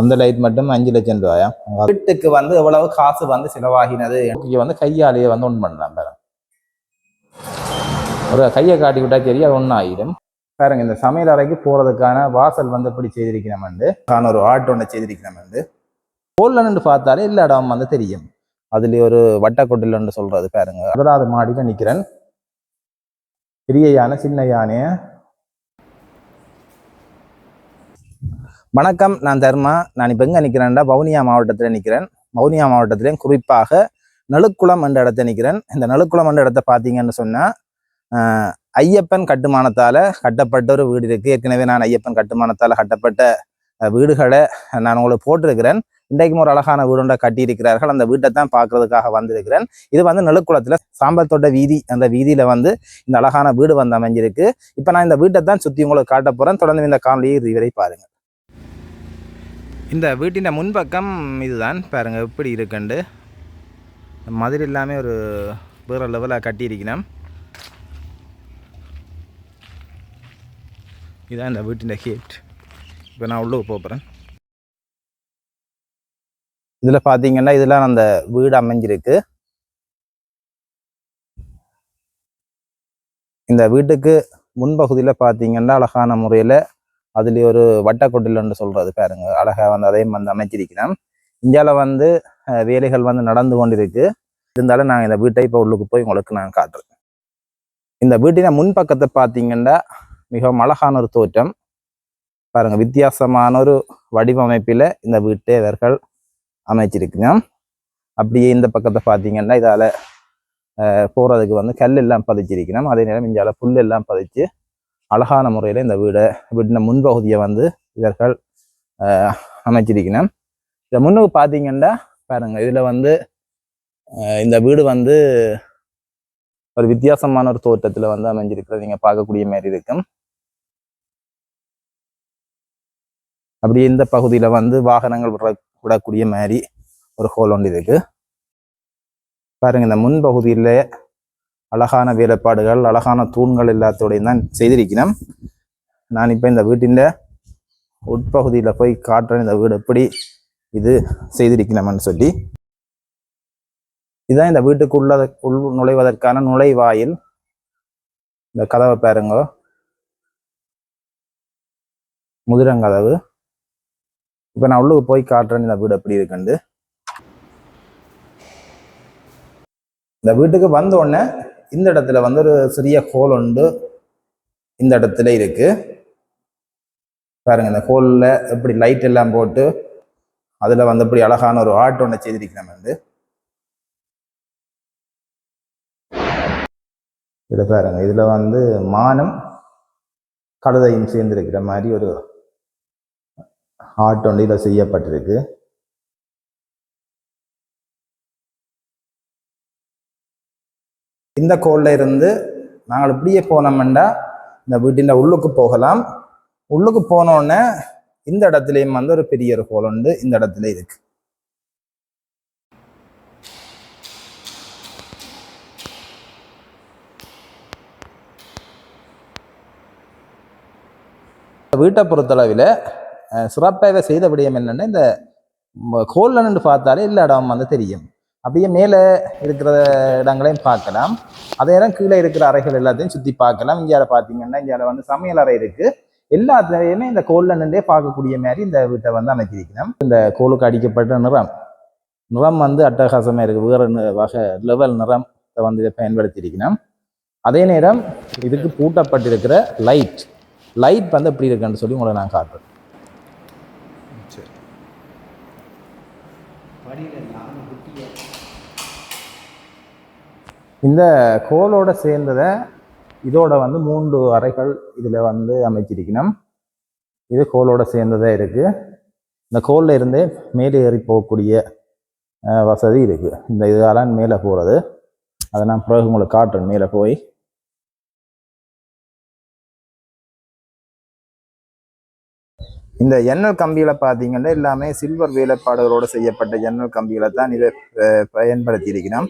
அந்த லைட் மட்டும் அஞ்சு லட்சம் ரூபாயா? வீட்டுக்கு வந்து எவ்வளவு காசு வந்து செலவாகினது? இங்கே வந்து கையாலேயே வந்து ஒன்று பண்ணலாம் பாருங்க. ஒரு கையை காட்டி விட்டா சரி அது ஒன்றும் ஆயிடும் பாருங்க இந்த சமையல் அறைக்கு போறதுக்கான வாசல் வந்து எப்படி செய்திருக்கிறோம்ண்டு நான் ஒரு ஆட்டோ ஒன்று செய்திருக்கிறோம்ண்டு போடலன்னு பார்த்தாலே எல்லா இடம் வந்து தெரியும். அதுல ஒரு வட்டக்கொட்டில்னு சொல்றது பாருங்க. முதலாவது மாடியில் நிற்கிறேன் பெரிய யானை சின்ன யானையை? வணக்கம் நான் தர்மா. நான் இப்போ எங்கே நிற்கிறேன்டா வவுனியா மாவட்டத்தில் நிற்கிறேன் வவுனியா மாவட்டத்திலையும் குறிப்பாக நழுக்குளம் என்ற இடத்த நிற்கிறேன் இந்த நழுக்குளம் என்ற இடத்த பார்த்தீங்கன்னு சொன்னால் ஐயப்பன் கட்டுமானத்தால் கட்டப்பட்ட ஒரு வீடு இருக்குது ஏற்கனவே நான் ஐயப்பன் கட்டுமானத்தால் கட்டப்பட்ட வீடுகளை நான் உங்களுக்கு போட்டிருக்கிறேன். இன்றைக்கும் ஒரு அழகான வீடு ஒன்றை கட்டியிருக்கிறார்கள். அந்த வீட்டை தான் பார்க்கறதுக்காக வந்திருக்கிறேன். இது வந்து நெழுக்குளத்தில் சாம்பத்தோட்ட வீதி அந்த வீதியில் வந்து இந்த அழகான வீடு வந்து அமைஞ்சிருக்கு. இப்போ நான் இந்த வீட்டை தான் சுற்றி உங்களுக்கு காட்ட போகிறேன் தொடர்ந்து இந்த காணொலியை இதுவரை வரை பாருங்கள். இந்த வீட்டின் முன்பக்கம் இதுதான். பாருங்க எப்படி இருக்குண்டு. மதுரை எல்லாமே ஒரு வேறு லெவலாக கட்டியிருக்கணும். இதான் இந்த வீட்டின் கேட் இப்போ நான் உள்ளே போகிறேன் இதில் பார்த்தீங்கன்னா இதெல்லாம் அந்த வீடு அமைஞ்சிருக்கு. இந்த வீட்டுக்கு முன்பகுதியில் பார்த்தீங்கன்னா அழகான முறையில் அதுலேயே ஒரு வட்டக்கொட்டில்னு சொல்றது பாருங்க. அழகா வந்து அதையும் வந்து அமைச்சிருக்கிறேன். இந்தியாவில் வந்து வேலைகள் வந்து நடந்து கொண்டிருக்கு. இருந்தாலும் நாங்கள் இந்த வீட்டை இப்போ உள்ளுக்கு போய் உங்களுக்கு நான் காட்டுறேன். இந்த வீட்டின முன்பக்கத்தை பார்த்தீங்கன்னா மிகவும் அழகான ஒரு தோற்றம் பாருங்கள் வித்தியாசமான ஒரு வடிவமைப்பில் இந்த வீட்டை இவர்கள் அமைச்சிருக்கிறோம் அப்படியே இந்த பக்கத்தை பார்த்தீங்கன்னா இதால் போகிறதுக்கு வந்து கல் எல்லாம் பதிச்சிருக்கணும் அதே நேரம் இந்தியாவில் புல் எல்லாம் பதிச்சு அழகான முறையில் இந்த வீடை வீட்டின் முன்பகுதியை வந்து இவர்கள் அஹ், அமைச்சிருக்கணும் இந்த முன்னுக்கு பார்த்தீங்கன்னா பாருங்க இதில் வந்து அஹ், இந்த வீடு வந்து ஒரு வித்தியாசமான ஒரு தோற்றத்தில் வந்து அமைஞ்சிருக்கிறது. நீங்கள் பார்க்கக்கூடிய மாதிரி இருக்கும். அப்படியே இந்த பகுதியில் வந்து வாகனங்கள் விட விடக்கூடிய மாதிரி ஒரு ஹோல் ஒன்று இருக்கு. பாருங்க இந்த முன்பகுதியில் அழகான வேலைப்பாடுகள் அழகான தூண்கள் எல்லாத்தோடையும் தான் செய்திருக்கிறேன் நான் இப்போ இந்த வீட்டின் உட்பகுதியில் போய் காட்டுறேன் இந்த வீடு எப்படி இது செய்திருக்கணும்னு சொல்லி. இதுதான் இந்த வீட்டுக்குள்ள உள் நுழைவதற்கான நுழைவாயில். இந்த கதவை பாருங்க. முதிரங்கதவு இப்போ நான் உள்ளுக்கு போய் காட்டுறேன் இந்த வீடு எப்படி இருக்குண்டு இந்த வீட்டுக்கு வந்த உடனே இந்த இடத்துல வந்து ஒரு சிறிய ஹோல் உண்டு. இந்த இடத்துல இருக்கு. பாருங்க இந்த ஹோலில் எப்படி லைட் எல்லாம் போட்டு அதில் வந்து இப்படி அழகான ஒரு ஆர்ட் ஒன்று செய்திருக்கிறேன் வந்து. இதில் பாருங்க இதில் வந்து மானம் கழுதையும் சேர்ந்திருக்கிற மாதிரி ஒரு ஆர்ட் ஒன்று இதில் செய்யப்பட்டிருக்கு. இந்த கோல்ல இருந்து நாங்கள் இப்படியே போனோம்னா இந்த வீட்டின் உள்ளுக்கு போகலாம். உள்ளுக்கு போனோடனே இந்த இடத்துலையும் வந்து ஒரு பெரிய ஒரு கோல் உண்டு. இந்த இடத்துல இருக்கு. வீட்டை பொறுத்தளவில் சிறப்பாக செய்த விடயம் என்னென்னா இந்த கோல்ல நின்று பார்த்தாலே எல்லா இடம் வந்து தெரியும். அப்படியே மேலே இருக்கிற இடங்களையும் பார்க்கலாம். அதே நேரம் கீழே இருக்கிற அறைகள் எல்லாத்தையும் சுற்றி பார்க்கலாம். இங்கே பார்த்தீங்கன்னா இங்கே வந்து சமையல் அறை இருக்குது எல்லாத்துலேயுமே இந்த கோல்ல நின்றே பார்க்கக்கூடிய மாதிரி இந்த வீட்டை வந்து அமைச்சிருக்கணும் இந்த கோலுக்கு அடிக்கப்பட்ட நிறம். நிறம் வந்து அட்டகாசமாக இருக்குது வேறு வகை லெவல் நிறம் வந்து பயன்படுத்தியிருக்கணும் அதே நேரம் இதுக்கு பூட்டப்பட்டிருக்கிற லைட் லைட் வந்து எப்படி இருக்குன்னு சொல்லி உங்களை நான் காட்டுறேன். இந்த கோலோட சேர்ந்ததை இதோட வந்து மூன்று அறைகள் இதில் வந்து அமைச்சிருக்கணும். இது கோலோட சேர்ந்ததாக இருக்குது இந்த கோல்ல இருந்தே மேலே ஏறி போகக்கூடிய வசதி இருக்குது இந்த இதெல்லாம் மேலே போகிறது அதை நான் பிறகு உங்களுக்கு காட்டுறேன். மேலே போய். இந்த ஜன்னல் கம்பிகளை பார்த்தீங்கன்னா எல்லாமே சில்வர் வேலைப்பாடுகளோடு செய்யப்பட்ட ஜன்னல் கம்பிகளை தான் இதை அஹ், பயன்படுத்தி இருக்கிறோம்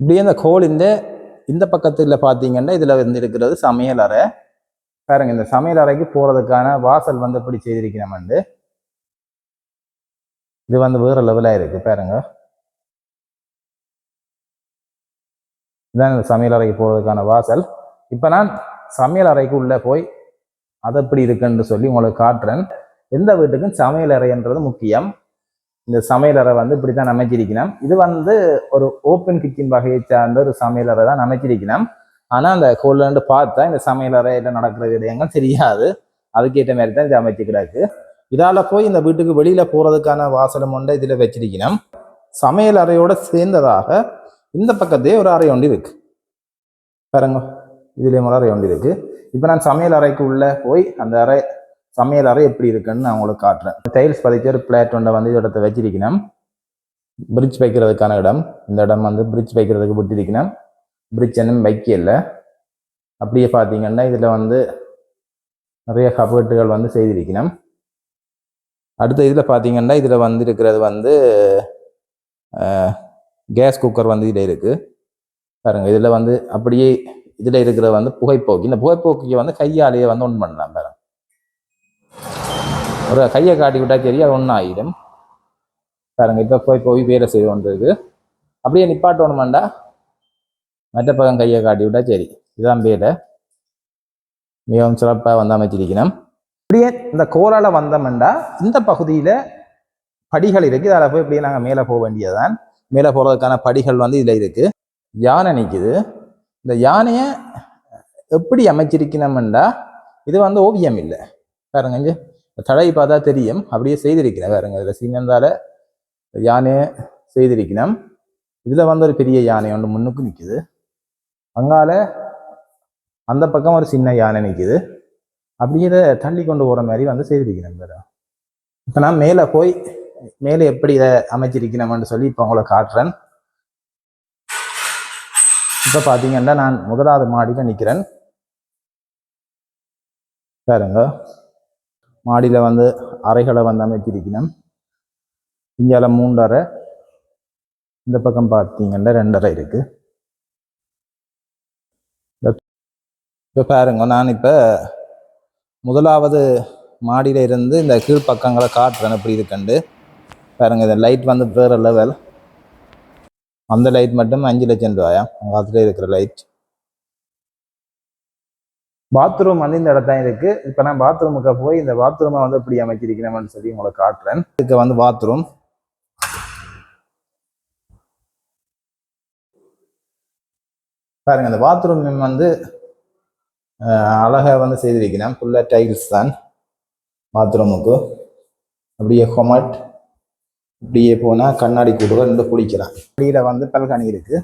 இப்படியே இந்த கோல் இந்த இந்த பக்கத்தில் பார்த்தீங்கன்னா இதில் வந்து இருக்கிறது சமையல் அறை. பாருங்க இந்த சமையல் அறைக்கு போகிறதுக்கான வாசல் வந்து எப்படி செய்திருக்கிறோம் வந்து. இது வந்து வேற லெவலாக இருக்குது பாருங்க. இதான் இந்த சமையல் அறைக்கு போகிறதுக்கான வாசல். இப்போ நான் சமையல் அறைக்கு உள்ளே போய் அது எப்படி இருக்குன்னு சொல்லி உங்களுக்கு காட்டுறேன். எந்த வீட்டுக்கும் சமையல் அறைன்றது முக்கியம். இந்த சமையல் அறை வந்து இப்படி தான் அமைச்சிருக்கணும் இது வந்து ஒரு ஓப்பன் கிச்சன் வகையை சார்ந்த ஒரு சமையல் அறை தான் அமைச்சிருக்கணும் ஆனால் அந்த கோல்லேருந்து பார்த்தா இந்த சமையல் அறையில் நடக்கிற விடயங்கள் தெரியாது. அதுக்கேற்ற மாதிரி தான் இது அமைச்சு கிடக்கு. இதால் போய் இந்த வீட்டுக்கு வெளியில் போகிறதுக்கான வாசலம் ஒன்றை இதில் வச்சிருக்கணும். சமையல் அறையோட சேர்ந்ததாக இந்த பக்கத்தே ஒரு அறை ஒன்று இருக்கு. பாருங்க இதுலேயும் ஒரு அறை ஒன்று இருக்கு. இப்போ நான் சமையல் அறைக்கு உள்ளே போய் அந்த அறை சமையல் அறை எப்படி இருக்குன்னு நான் உங்களுக்கு காட்டுறேன். டைல்ஸ் பதிச்ச ஒரு பிளேட் ஒன்றை வந்து இதோட இடத்த வச்சிருக்கணும். பிரிட்ஜ் வைக்கிறதுக்கான இடம். இந்த இடம் வந்து பிரிட்ஜ் வைக்கிறதுக்கு விட்டிருக்கணும். பிரிட்ஜ் என்ன வைக்க இல்லை அப்படியே பார்த்தீங்கன்னா இதில் வந்து நிறைய கபட்டுகள் வந்து செய்திருக்கணும். அடுத்த இதில் பார்த்தீங்கன்னா இதில் வந்து இருக்கிறது வந்து கேஸ் குக்கர் வந்து இதில் இருக்குது பாருங்கள் இதில் வந்து அப்படியே இதில் இருக்கிறது வந்து புகைப்போக்கு. இந்த புகைப்போக்கியை வந்து கையாலேயே வந்து ஒன்று பண்ணலாம் பாருங்கள் ஒரு கையை காட்டி விட்டால் சரி அது ஒன்றும் ஆகிடும் பாருங்க இப்போ போய் போய் வேலை செய்து கொண்டிருக்கு. அப்படியே நிப்பாட்டணுமாண்டா? மற்ற பக்கம் கையை காட்டி விட்டால் சரி. இதுதான் வேலை. மிகவும் சிறப்பாக வந்து அமைச்சிருக்கணும். இப்படியே இந்த கோலால் வந்தோம்னா இந்த பகுதியில் படிகள் இருக்குது அதில் போய் இப்படியே நாங்கள் மேலே போக வேண்டியதுதான். மேலே போகிறதுக்கான படிகள் வந்து இதில் இருக்கு. யானை நிற்குது இந்த யானையை எப்படி அமைச்சிருக்கணும்டா இது வந்து ஓவியம் இல்லை. பாருங்க தழை பார்த்தா தெரியும். அப்படியே செய்திருக்கிறேன். பாருங்க இதில் சின்னந்தால யானையை செய்திருக்கணும் இதில் வந்து ஒரு பெரிய யானை ஒன்று முன்னுக்கு நிற்குது அங்கால அந்த பக்கம் ஒரு சின்ன யானை நிற்குது அப்படியே இதை தள்ளி கொண்டு போகிற மாதிரி வந்து செய்திருக்கிறேன் வேறு. இப்போ நான் மேலே போய் மேலே எப்படி இதை அமைச்சிருக்கணும்னு சொல்லி இப்போ உங்களை காட்டுறேன். இப்போ பார்த்தீங்கன்னா நான் முதலாவது மாடியில் நிற்கிறேன் பாருங்க. மாடியில் வந்து அறைகளை வந்து அமைத்திருக்கணும். இங்கால மூன்றரை இந்த பக்கம் பார்த்தீங்கன்னா ரெண்டரை இருக்கு. இப்போ பாருங்க நான் இப்போ முதலாவது மாடியில் இருந்து இந்த கீழ் பக்கங்களை காட்டுறேன். எப்படி இருக்குண்டு பாருங்க இந்த லைட் வந்து வேறு லெவல் அந்த லைட் மட்டும் அஞ்சு லட்சம் ரூபாயா? அங்க இருக்கிற லைட் பாத்ரூம் வந்து இந்த இடத்தான் இருக்கு. இப்போ நான் பாத்ரூமுக்கு போய் இந்த பாத்ரூமை வந்து எப்படி அமைச்சிருக்கிறேன்னு சொல்லி உங்களுக்கு காட்டுறேன். இதுக்கு வந்து பாத்ரூம் பாருங்க இந்த பாத்ரூம் வந்து அழகாக வந்து செய்திருக்கிறேன். ஃபுல்லாக டைல்ஸ் தான் பாத்ரூமுக்கு அப்படியே ஹொமட் இப்படியே போனால் கண்ணாடி கூடுவ ரெண்டு குளிக்கலாம். வெளியில் வந்து பல்கனி இருக்குது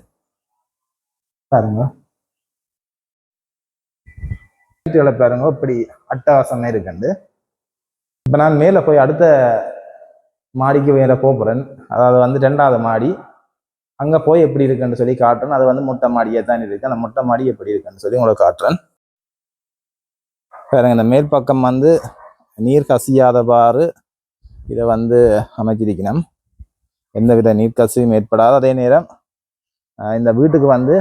பாருங்கள் வீட்டுகளை பாருங்க இப்படி அட்டகாசமே இருக்குண்டு. இப்போ நான் மேலே போய் அடுத்த மாடிக்கு மேலே போகிறேன் அதாவது வந்து ரெண்டாவது மாடி. அங்கே போய் எப்படி இருக்குன்னு சொல்லி காட்டுறேன். அது வந்து மொட்டை மாடியே தான் இருக்கு. அந்த மொட்டை மாடி எப்படி இருக்குன்னு சொல்லி உங்களுக்கு காட்டுறேன். பாருங்க இந்த மேல் பக்கம் வந்து நீர் கசியாதவாறு இதை வந்து அமைச்சிருக்கணும் எந்தவித நீர் கசிவும் ஏற்படாத. அதே நேரம் ஆஹ் இந்த வீட்டுக்கு வந்து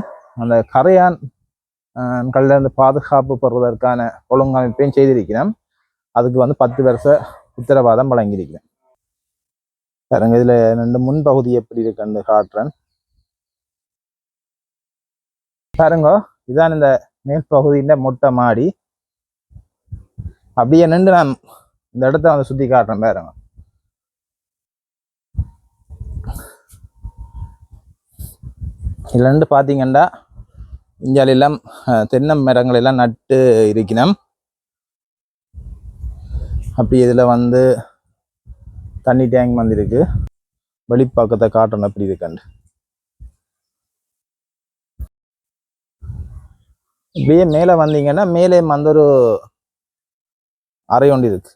அந்த கரையான் கல்லிருந்து பாதுகாப்பு பெறுவதற்கான ஒழுங்கமைப்பையும் செய்திருக்கிறோம் அதுக்கு வந்து பத்து வருஷ உத்தரவாதம் வழங்கியிருக்கிறேன். பாருங்க இதில் ரெண்டு முன்பகுதி எப்படி இருக்குன்னு காட்டுறேன். பாருங்க இதான் இந்த மேல் பகுதியின் மொட்டை மாடி. அப்படியே நின்று நான் இந்த இடத்த வந்து சுற்றி காட்டுறேன் பாருங்க. இதுல நின்று பார்த்தீங்கன்னா இந்தியாலெல்லாம் தென்னை மரங்கள் எல்லாம் நட்டு இருக்கணும் அப்படி இதில் வந்து தண்ணி டேங்க் வந்துருக்கு வெளிப்பாக்கத்தை காட்டணும் அப்படி இருக்காண்டு. இப்படியே மேலே வந்தீங்கன்னா மேலே வந்து ஒரு அறை ஒன்று இருக்கு.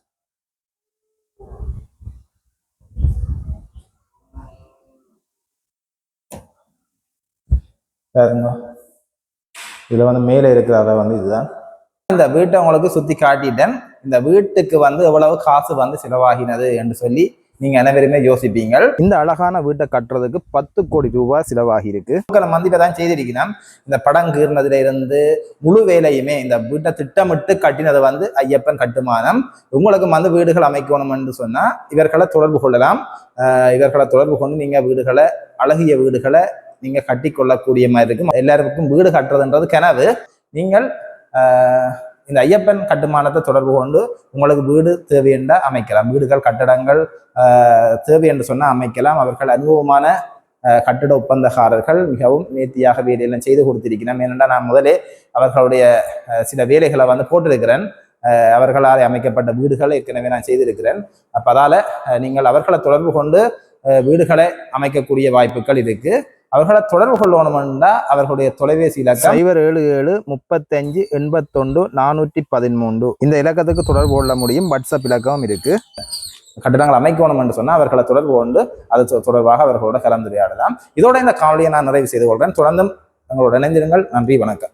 பாருங்க. இதில் வந்து மேலே இருக்கிற அறை வந்து இதுதான். இந்த வீட்டை உங்களுக்கு சுற்றி காட்டிட்டேன். இந்த வீட்டுக்கு வந்து எவ்வளவு காசு வந்து செலவாகினது என்று சொல்லி நீங்கள் அனைவருமே யோசிப்பீங்க இந்த அழகான வீட்டை கட்டுறதுக்கு பத்து கோடி ரூபாய் செலவாகி இருக்கு மக்கள் மந்திப்பை தான் செய்திருக்கிறோம். இந்த படம் கீர்னதுல இருந்து முழு வேலையுமே இந்த வீட்டை திட்டமிட்டு கட்டினது வந்து ஐயப்பன் கட்டுமானம். உங்களுக்கு வந்து வீடுகள் அமைக்கணும் என்று சொன்னால் இவர்களை தொடர்பு கொள்ளலாம். இவர்களை தொடர்பு கொண்டு நீங்கள் வீடுகளை அழகிய வீடுகளை நீங்கள் கட்டி கொள்ளக்கூடிய மாதிரி இருக்கும் எல்லாருக்கும் வீடு கட்டுறதுன்றது கனவு. நீங்கள் இந்த ஐயப்பன் கட்டுமானத்தை தொடர்பு கொண்டு உங்களுக்கு வீடு தேவை என்றால் அமைக்கலாம். வீடுகள் கட்டடங்கள் தேவை என்று சொன்னால் அமைக்கலாம். அவர்கள் அனுபவமான கட்டிட ஒப்பந்தக்காரர்கள் மிகவும் நேர்த்தியாக வேலையெல்லாம் செய்து கொடுத்திருக்கிறோம் ஏனென்றால் நான் முதலே அவர்களுடைய சில வேலைகளை வந்து போட்டிருக்கிறேன். அவர்களால் அமைக்கப்பட்ட வீடுகளை ஏற்கனவே நான் செய்திருக்கிறேன். அப்போ அதால் நீங்கள் அவர்களை தொடர்பு கொண்டு வீடுகளை அமைக்கக்கூடிய வாய்ப்புகள் இருக்குது அவர்களை தொடர்பு கொள்ளணும்னா அவர்களுடைய தொலைபேசி இலக்கம். சைபர் ஏழு ஏழு முப்பத்தஞ்சு எண்பத்தொண்டு நானூற்றி பதிமூன்று. இந்த இலக்கத்துக்கு தொடர்பு கொள்ள முடியும். வாட்ஸ்அப் இலக்கமும் இருக்கு. கட்டிடங்கள் அமைக்கணும் என்று சொன்னால் அவர்களை தொடர்பு கொண்டு அது தொடர்பாக அவர்களோட கலந்துரையாடலாம். இதோட இந்த காணொலியை நான் நிறைவு செய்து கொள்கிறேன் தொடர்ந்தும் எங்களோட இணைந்திருங்கள். நன்றி வணக்கம்.